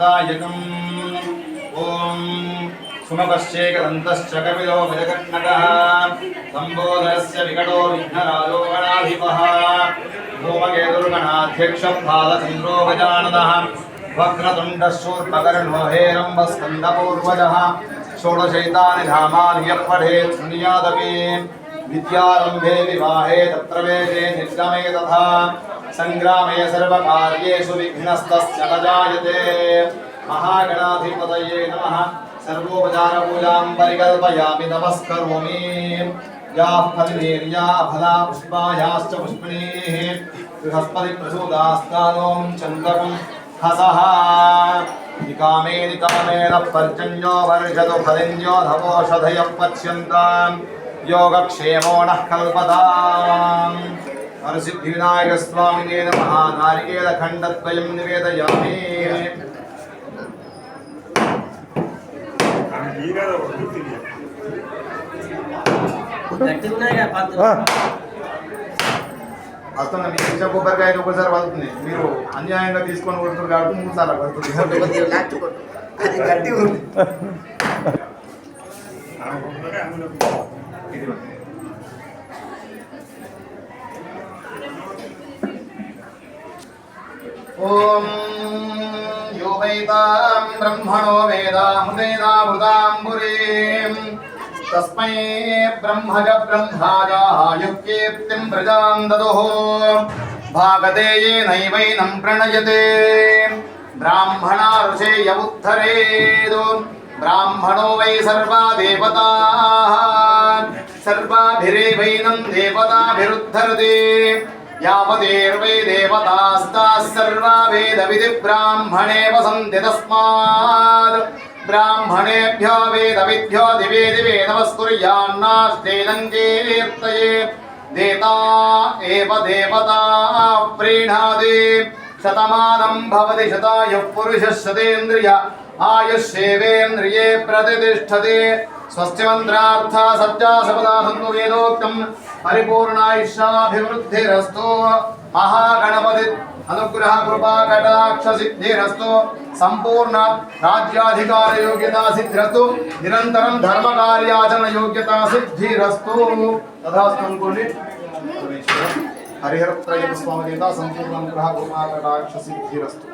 प्रदायकम् ॐ सुमपश्चेकदन्तश्च कपिलो मृदकर्णकः सम्बोधनस्य विकटो विघ्नराजोगणाधिपः षोडशैतानि धामानि शृणुयादपि विद्यारम्भे विवाहे तत्र वेदे निर्गमे तथा। सङ्ग्रामे सर्वकार्येषु विघ्नस्तस्य न जायते महागणाधिपतये नमः। सर्वोपचारपूजां परिकल्पयामि, नमस्करोमि। याः फलिनीर्या फला पुष्पायाश्च पुष्पिणीः। बृहस्पतिप्रसूदास्तानों चन्दकं हसः। निकामे निकामेन पर्जन्यो वर्षतु फलिन्यो धवोषधयः पच्यन्ताम् योगक्षेमो नः कल्पताम्। हरसिद्धिविनायकस्वामिने नमः नारिकेलखण्डद्वयं निवेदयामि వస్తున్న మీ శిక్ష కొబ్బరికాయ ఒకసారి వస్తుంది మీరు అన్యాయంగా తీసుకొని కొడుతున్నారు కాబట్టి మూడు సార్లు పడుతుంది అది यो ब्रह्मणो वेदामृतामृताम्बुरीम् तस्मै ब्रह्मज ब्रह्माजायुक्कीर्तिं प्रजां प्रणयते ब्राह्मणा ब्राह्मणो वै सर्वा देवताः सर्वाभिरेवैनं देवता यावदेर्वै देवतास्ताः सर्वा वेदविधिब्राह्मणे वसन्ति तस्मात्। ब्राह्मणेभ्यो वेदविद्भ्यो दिवे दिवे नमस्कुर्यान्नास्तेलङ्कीर्तये देता एव देवता प्रीणाति शतमानं भवति शतायुः पुरुषः शतेन्द्रिय। आयुष्येवेन्द्रिये प्रतिष्ठते। स्वस्तिमन्त्रार्था सत्यासपदा सन्तु वेदोक्तम् परिपूर्णायुष्याभिवृद्धिरस्तु महागणपति अनुग्रह कृपा कटाक्ष सिद्धिरस्तु संपूर्ण राज्याधिकार योग्यता सिद्धिरस्तु। निरंतरम धर्म कार्याचरण योग्यता सिद्धिरस्तु तथा संकुलि हरिहर त्रय स्वामी संपूर्ण अनुग्रह कृपा कटाक्ष सिद्धिरस्तु